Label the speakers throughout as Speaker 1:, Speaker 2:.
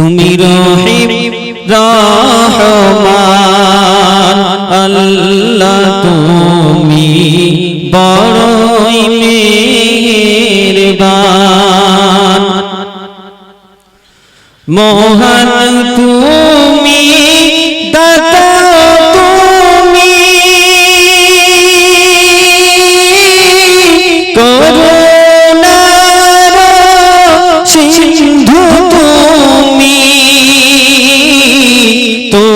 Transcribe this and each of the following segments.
Speaker 1: তুমি রহিম রহমান আল্লাহ তুমি বড়ই মেহেরবান। মোহন তুমি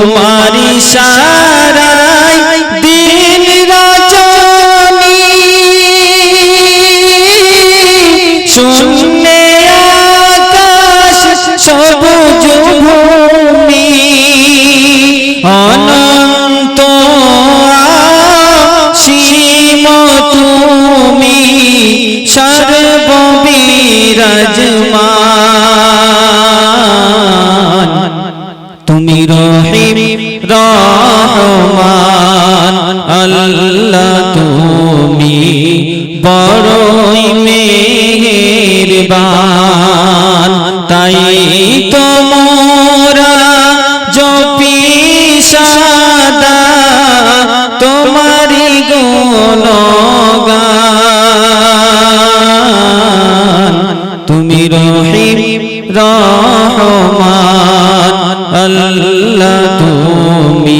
Speaker 1: তোমারি সারাই দিন রজনী। শূন্যে আকাশ সবুজ ভূমি। অনন্ত সীম তুমি। সর্ববিরাজমান তুমি রহিম রহমান, আল্লাহ তুমি বড়ই মেহেরবান। তাই তোমরা জপি সাদা তোমারি গুণগান। তুমি রহিম রহমান আল্লাহ তুমি